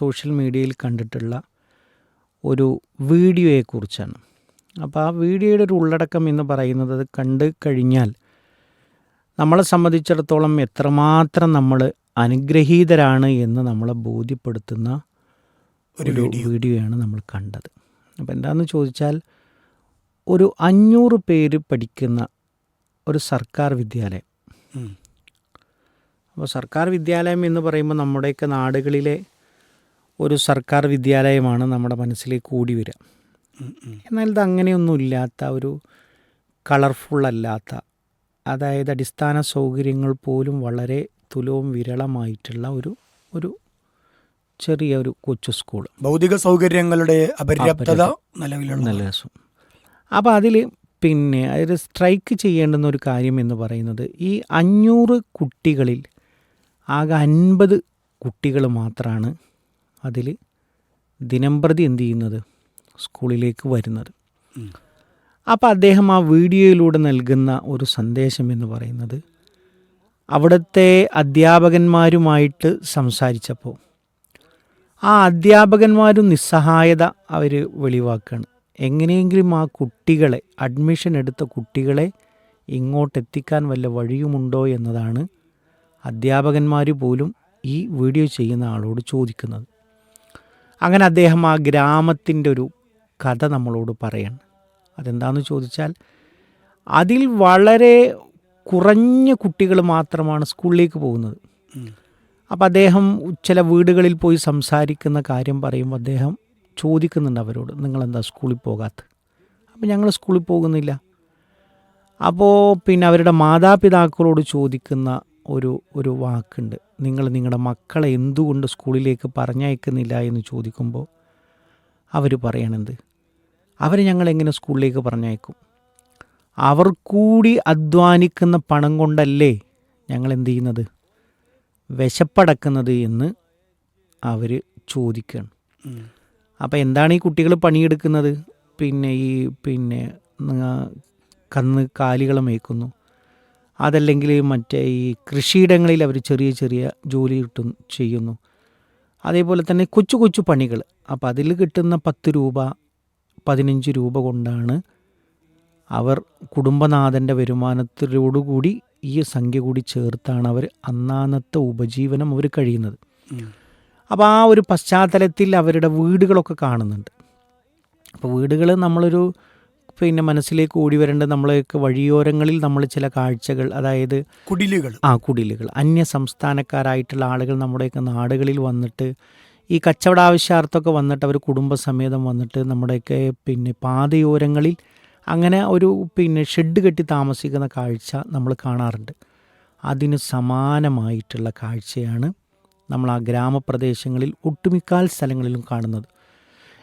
Social മീഡിയയിൽ കണ്ടിട്ടുള്ള ഒരു വീഡിയോയെക്കുറിച്ചാണ്. അപ്പോൾ ആ വീഡിയോയുടെ ഒരു ഉള്ളടക്കം എന്ന് പറയുന്നത് അത് കണ്ടു കഴിഞ്ഞാൽ നമ്മളെ സംബന്ധിച്ചിടത്തോളം എത്രമാത്രം നമ്മൾ അനുഗ്രഹീതരാണ് എന്ന് നമ്മളെ ബോധ്യപ്പെടുത്തുന്ന ഒരു വീഡിയോയാണ് നമ്മൾ കണ്ടത്. അപ്പോൾ എന്താണെന്ന് ചോദിച്ചാൽ ഒരു അഞ്ഞൂറ് പേര് പഠിക്കുന്ന ഒരു സർക്കാർ വിദ്യാലയം. അപ്പോൾ സർക്കാർ വിദ്യാലയം എന്ന് പറയുമ്പോൾ നമ്മുടെയൊക്കെ നാടുകളിലെ ഒരു സർക്കാർ വിദ്യാലയമാണ് നമ്മുടെ മനസ്സിലേക്ക് കൂടി വരിക. എന്നാൽ ഇത് അങ്ങനെയൊന്നും ഇല്ലാത്ത ഒരു കളർഫുൾ അല്ലാത്ത അതായത് അടിസ്ഥാന സൗകര്യങ്ങൾ പോലും വളരെ തുലവും വിരളമായിട്ടുള്ള ഒരു ഒരു ചെറിയ ഒരു കൊച്ചു സ്കൂൾ ഭൗതിക സൗകര്യങ്ങളുടെ അപര്യാപ്തത നിലവിലുള്ള രസം. അപ്പോൾ അതിൽ പിന്നെ അതായത് സ്ട്രൈക്ക് ചെയ്യേണ്ടുന്ന ഒരു കാര്യം എന്ന് പറയുന്നത് ഈ അഞ്ഞൂറ് കുട്ടികളിൽ ആകെ അൻപത് കുട്ടികൾ മാത്രമാണ് അതിൽ ദിനംപ്രതി എന്ത് ചെയ്യുന്നത്? സ്കൂളിലേക്ക് വരുന്നത്. അപ്പോൾ അദ്ദേഹം ആ വീഡിയോയിലൂടെ നൽകുന്ന ഒരു സന്ദേശം എന്ന് പറയുന്നത് അവിടുത്തെ അധ്യാപകന്മാരുമായിട്ട് സംസാരിച്ചപ്പോൾ ആ അധ്യാപകന്മാരും നിസ്സഹായത അവർ വെളിവാക്കുകയാണ് എങ്ങനെയെങ്കിലും ആ കുട്ടികളെ അഡ്മിഷൻ എടുത്ത കുട്ടികളെ ഇങ്ങോട്ടെത്തിക്കാൻ വല്ല വഴിയുമുണ്ടോ എന്നതാണ് അധ്യാപകന്മാർ പോലും ഈ വീഡിയോ ചെയ്യുന്ന ആളോട് ചോദിക്കുന്നത്. അങ്ങനെ അദ്ദേഹം ആ ഗ്രാമത്തിന്റെ ഒരു കഥ നമ്മളോട് പറയാണ്. അതെന്താണെന്ന് ചോദിച്ചാൽ അതിൽ വളരെ കുറഞ്ഞ കുട്ടികൾ മാത്രമാണ് സ്കൂളിലേക്ക് പോകുന്നത്. അപ്പം അപ്പോൾ അദ്ദേഹം ചില വീടുകളിൽ പോയി സംസാരിക്കുന്ന കാര്യം പറയുമ്പോൾ അദ്ദേഹം ചോദിക്കുന്നുണ്ട് അവരോട് നിങ്ങളെന്താ സ്കൂളിൽ പോകാത്ത അപ്പോൾ ഞങ്ങൾ സ്കൂളിൽ പോകുന്നില്ല. അപ്പോൾ പിന്നെ അവരുടെ മാതാപിതാക്കളോട് ചോദിക്കുന്ന ഒരു ഒരു വാക്കുണ്ട്. നിങ്ങൾ നിങ്ങളുടെ മക്കളെ എന്തുകൊണ്ട് സ്കൂളിലേക്ക് പറഞ്ഞയക്കുന്നില്ല എന്ന് ചോദിക്കുമ്പോൾ അവർ പറയണത് അവരെ ഞങ്ങൾ എങ്ങനെ സ്കൂളിലേക്ക് പറഞ്ഞയക്കും? അവർ കൂടി അധ്വാനിക്കുന്ന പണം കൊണ്ടല്ലേ ഞങ്ങൾ എന്ത് ചെയ്യുന്നത്? വിശപ്പടക്കുന്നത് എന്ന് അവർ ചോദിക്കുകയാണ്. അപ്പോൾ എന്താണ് ഈ കുട്ടികൾ പണിയെടുക്കുന്നത്? പിന്നെ ഈ പിന്നെ കന്ന് കാലികൾ മേയ്ക്കുന്നു. അതല്ലെങ്കിൽ മറ്റേ ഈ കൃഷിയിടങ്ങളിൽ അവർ ചെറിയ ചെറിയ ജോലി കിട്ടും ചെയ്യുന്നു. അതേപോലെ തന്നെ കൊച്ചു കൊച്ചു പണികൾ. അപ്പോൾ അതിൽ കിട്ടുന്ന പത്ത് രൂപ പതിനഞ്ച് രൂപ കൊണ്ടാണ് അവർ കുടുംബനാഥന്റെ വരുമാനത്തിലോടുകൂടി ഈ സംഖ്യ കൂടി ചേർത്താണ് അവർ അന്നാന്നത്തെ ഉപജീവനം അവർ കഴിയുന്നത്. അപ്പോൾ ആ ഒരു പശ്ചാത്തലത്തിൽ അവരുടെ വീടുകളൊക്കെ കാണുന്നുണ്ട്. അപ്പോൾ വീടുകൾ നമ്മളൊരു പിന്നെ മനസ്സിലേക്ക് ഓടി വരേണ്ട നമ്മളൊക്കെ വഴിയോരങ്ങളിൽ നമ്മൾ ചില കാഴ്ചകൾ അതായത് കുടിലുകൾ. ആ കുടിലുകൾ. അന്യ സംസ്ഥാനക്കാരായിട്ടുള്ള ആളുകൾ നമ്മുടെയൊക്കെ നാടുകളിൽ വന്നിട്ട് ഈ കച്ചവട ആവശ്യാർത്ഥമൊക്കെ വന്നിട്ട് അവർ കുടുംബസമേതം വന്നിട്ട് നമ്മുടെയൊക്കെ പിന്നെ പാതയോരങ്ങളിൽ അങ്ങനെ ഒരു പിന്നെ ഷെഡ് കെട്ടി താമസിക്കുന്ന കാഴ്ച നമ്മൾ കാണാറുണ്ട്. അതിന് സമാനമായിട്ടുള്ള കാഴ്ചയാണ് നമ്മൾ ആ ഗ്രാമപ്രദേശങ്ങളിൽ ഒട്ടുമിക്കാൽ സ്ഥലങ്ങളിലും കാണുന്നത്.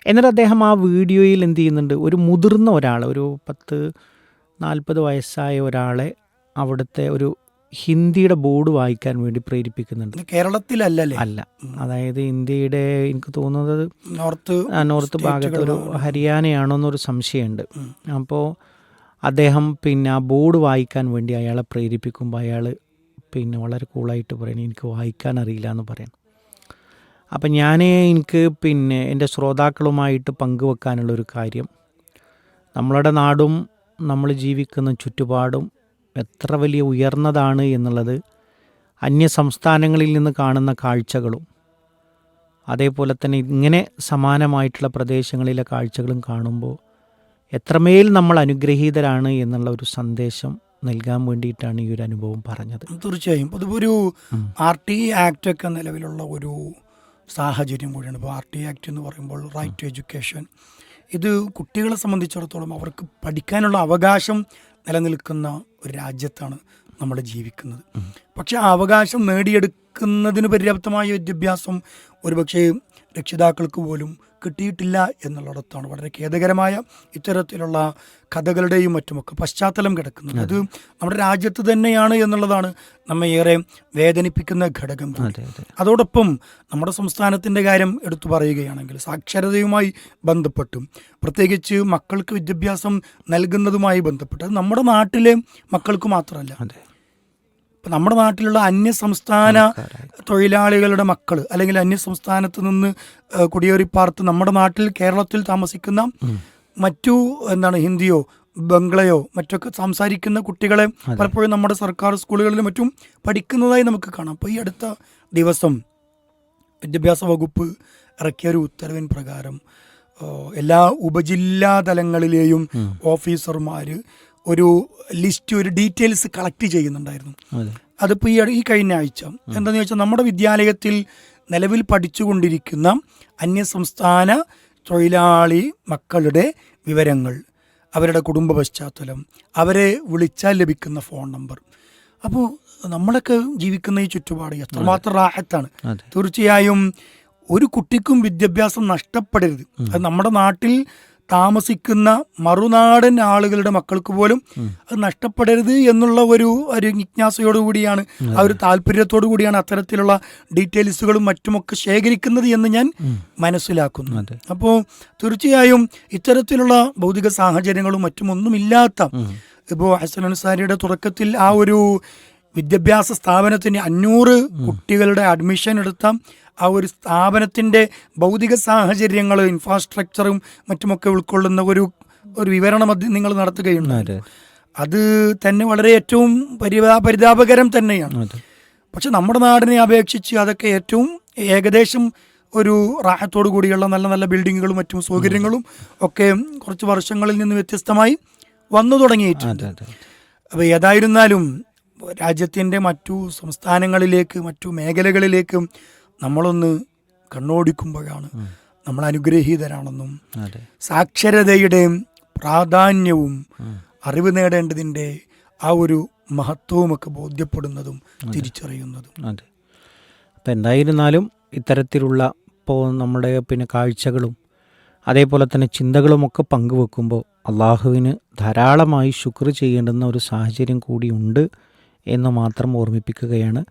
എന്നിട്ട് അദ്ദേഹം ആ വീഡിയോയിൽ എന്ത് ചെയ്യുന്നുണ്ട്? ഒരു മുതിർന്ന ഒരാൾ ഒരു പത്ത് നാൽപ്പത് വയസ്സായ ഒരാളെ അവിടുത്തെ ഒരു ഹിന്ദിയുടെ ബോർഡ് വായിക്കാൻ വേണ്ടി പ്രേരിപ്പിക്കുന്നുണ്ട്. കേരളത്തിലല്ലേ അല്ല? അതായത് ഇന്ത്യയുടെ എനിക്ക് തോന്നുന്നത് നോർത്ത് നോർത്ത് ഭാഗത്ത് ഒരു ഹരിയാനയാണോ എന്നൊരു സംശയമുണ്ട്. അപ്പോൾ അദ്ദേഹം പിന്നെ ആ ബോർഡ് വായിക്കാൻ വേണ്ടി അയാളെ പ്രേരിപ്പിക്കുമ്പോൾ അയാൾ പിന്നെ വളരെ കൂളായിട്ട് പറയണം എനിക്ക് വായിക്കാൻ അറിയില്ല എന്ന് പറയാം അപ്പം ഞാൻ എനിക്ക് പിന്നെ എന്റെ ശ്രോതാക്കളുമായിട്ട് പങ്കുവെക്കാനുള്ളൊരു കാര്യം. നമ്മളുടെ നാടും നമ്മൾ ജീവിക്കുന്ന ചുറ്റുപാടും എത്ര വലിയ ഉയർന്നതാണ് എന്നുള്ളത് അന്യ സംസ്ഥാനങ്ങളിൽ നിന്ന് കാണുന്ന കാഴ്ചകളും അതേപോലെ തന്നെ ഇങ്ങനെ സമാനമായിട്ടുള്ള പ്രദേശങ്ങളിലെ കാഴ്ചകളും കാണുമ്പോൾ എത്രമേൽ നമ്മൾ അനുഗ്രഹീതരാണ് എന്നുള്ള ഒരു സന്ദേശം നൽകാൻ വേണ്ടിയിട്ടാണ് ഈ ഒരു അനുഭവം പറഞ്ഞത്. തീർച്ചയായും. ഒരു. ആർ ടി ആക്ട് ഒക്കെ നിലവിലുള്ള ഒരു സാഹചര്യം കൂടിയാണ്. ഇപ്പോൾ ആർ ടി ആക്ട് എന്ന് പറയുമ്പോൾ റൈറ്റ് ടു എഡ്യൂക്കേഷൻ ഇത് കുട്ടികളെ സംബന്ധിച്ചിടത്തോളം അവർക്ക് പഠിക്കാനുള്ള അവകാശം നിലനിൽക്കുന്ന ഒരു രാജ്യത്താണ് നമ്മൾ ജീവിക്കുന്നത്. പക്ഷേ ആ അവകാശം നേടിയെടുക്കുന്നതിന് പര്യാപ്തമായ വിദ്യാഭ്യാസം ഒരുപക്ഷെ രക്ഷിതാക്കൾക്ക് പോലും കിട്ടിയിട്ടില്ല എന്നുള്ളിടത്താണ് വളരെ ഖേദകരമായ ഇത്തരത്തിലുള്ള കഥകളുടെയും മറ്റുമൊക്കെ പശ്ചാത്തലം കിടക്കുന്നത്. അത്. നമ്മുടെ രാജ്യത്ത് തന്നെയാണ് എന്നുള്ളതാണ് നമ്മെ ഏറെ വേദനിപ്പിക്കുന്ന ഘടകം. അതോടൊപ്പം നമ്മുടെ സംസ്ഥാനത്തിന്റെ കാര്യം എടുത്തു പറയുകയാണെങ്കിൽ സാക്ഷരതയുമായി ബന്ധപ്പെട്ടും പ്രത്യേകിച്ച് മക്കൾക്ക് വിദ്യാഭ്യാസം നൽകുന്നതുമായി ബന്ധപ്പെട്ട് നമ്മുടെ നാട്ടിലെ മക്കൾക്ക് മാത്രമല്ല ഇപ്പം നമ്മുടെ നാട്ടിലുള്ള അന്യ സംസ്ഥാന തൊഴിലാളികളുടെ മക്കൾ അല്ലെങ്കിൽ അന്യ സംസ്ഥാനത്ത് നിന്ന് കുടിയേറിപ്പാർത്ത് നമ്മുടെ നാട്ടിൽ കേരളത്തിൽ താമസിക്കുന്ന മറ്റു എന്താണ് ഹിന്ദിയോ ബംഗ്ലയോ മറ്റൊക്കെ സംസാരിക്കുന്ന കുട്ടികളെ പലപ്പോഴും നമ്മുടെ സർക്കാർ സ്കൂളുകളിലും മറ്റും പഠിക്കുന്നതായി നമുക്ക് കാണാം. അപ്പോൾ ഈ അടുത്ത ദിവസം വിദ്യാഭ്യാസ വകുപ്പ് ഇറക്കിയ ഒരു ഉത്തരവിൻ പ്രകാരം എല്ലാ ഉപജില്ലാ തലങ്ങളിലെയും ഓഫീസർമാർ ഒരു ലിസ്റ്റ് ഒരു ഡീറ്റെയിൽസ് കളക്ട് ചെയ്യുന്നുണ്ടായിരുന്നു. അതെ. അതിപ്പോൾ ഈ ഈ കഴിഞ്ഞ ആഴ്ച എന്താണെന്ന് വെച്ചാൽ നമ്മുടെ വിദ്യാലയത്തിൽ നിലവിൽ പഠിച്ചുകൊണ്ടിരിക്കുന്ന അന്യസംസ്ഥാന തൊഴിലാളി മക്കളുടെ വിവരങ്ങൾ അവരുടെ കുടുംബ പശ്ചാത്തലം അവരെ വിളിച്ചാൽ ലഭിക്കുന്ന ഫോൺ നമ്പർ. അപ്പോൾ നമ്മളൊക്കെ ജീവിക്കുന്ന ഈ ചുറ്റുപാട് എത്രമാത്രം റാഹത്താണ്. തീർച്ചയായും ഒരു കുട്ടിക്കും വിദ്യാഭ്യാസം നഷ്ടപ്പെടരുത്. അത് നമ്മുടെ നാട്ടിൽ താമസിക്കുന്ന മറുനാടൻ ആളുകളുടെ മക്കൾക്ക് പോലും അത് നഷ്ടപ്പെടരുത് എന്നുള്ള ഒരു ഒരു ജിജ്ഞാസയോടു കൂടിയാണ് ആ ഒരു താല്പര്യത്തോടു കൂടിയാണ് അത്തരത്തിലുള്ള ഡീറ്റെയിൽസുകളും മറ്റുമൊക്കെ ശേഖരിക്കുന്നത് എന്ന് ഞാൻ മനസ്സിലാക്കുന്നു. അപ്പോൾ തീർച്ചയായും ഇത്തരത്തിലുള്ള ഭൗതിക സാഹചര്യങ്ങളും മറ്റുമൊന്നുമില്ലാത്ത ഇപ്പോൾ ഹസൻ അൻസാരിയുടെ തുടക്കത്തിൽ ആ ഒരു വിദ്യാഭ്യാസ സ്ഥാപനത്തിന് അഞ്ഞൂറ് കുട്ടികളുടെ അഡ്മിഷൻ എടുത്ത ആ ഒരു സ്ഥാപനത്തിന്റെ ഭൗതിക സാഹചര്യങ്ങൾ ഇൻഫ്രാസ്ട്രക്ചറും മറ്റുമൊക്കെ ഉൾക്കൊള്ളുന്ന ഒരു ഒരു വിവരണം അത് നിങ്ങൾ നടത്തുകയുണ്ട് അത്. തന്നെ വളരെ ഏറ്റവും പരിതാ പരിതാപകരം തന്നെയാണ്. പക്ഷെ നമ്മുടെ നാടിനെ അപേക്ഷിച്ച് അതൊക്കെ ഏറ്റവും ഏകദേശം ഒരു റാഹത്തോടു കൂടിയുള്ള നല്ല നല്ല ബിൽഡിങ്ങുകളും മറ്റും സൗകര്യങ്ങളും ഒക്കെ കുറച്ച് വർഷങ്ങളിൽ നിന്ന് വ്യത്യസ്തമായി വന്നു തുടങ്ങിയിട്ടുണ്ട്. അപ്പോൾ ഏതായിരുന്നാലും രാജ്യത്തിന്റെ മറ്റു സംസ്ഥാനങ്ങളിലേക്ക് മറ്റു മേഖലകളിലേക്കും നമ്മളൊന്ന് കണ്ണോടിക്കുമ്പോഴാണ് നമ്മൾ അനുഗ്രഹീതരാണെന്നും സാക്ഷരതയുടെയും സാക്ഷരതയുടെ പ്രാധാന്യവും അറിവ് നേടേണ്ടതിന്റെ ആ ഒരു മഹത്വവുമൊക്കെ ബോധ്യപ്പെടുന്നതും തിരിച്ചറിയുന്നതും. അതെ. അപ്പം എന്തായിരുന്നാലും ഇത്തരത്തിലുള്ള ഇപ്പോൾ നമ്മുടെ പിന്നെ കാഴ്ചകളും അതേപോലെ തന്നെ ചിന്തകളുമൊക്കെ പങ്കുവെക്കുമ്പോൾ അള്ളാഹുവിന് ധാരാളമായി ശുക്ർ ചെയ്യേണ്ടുന്ന ഒരു സാഹചര്യം കൂടിയുണ്ട് എന്ന് മാത്രം ഓർമ്മിപ്പിക്കുകയാണ്.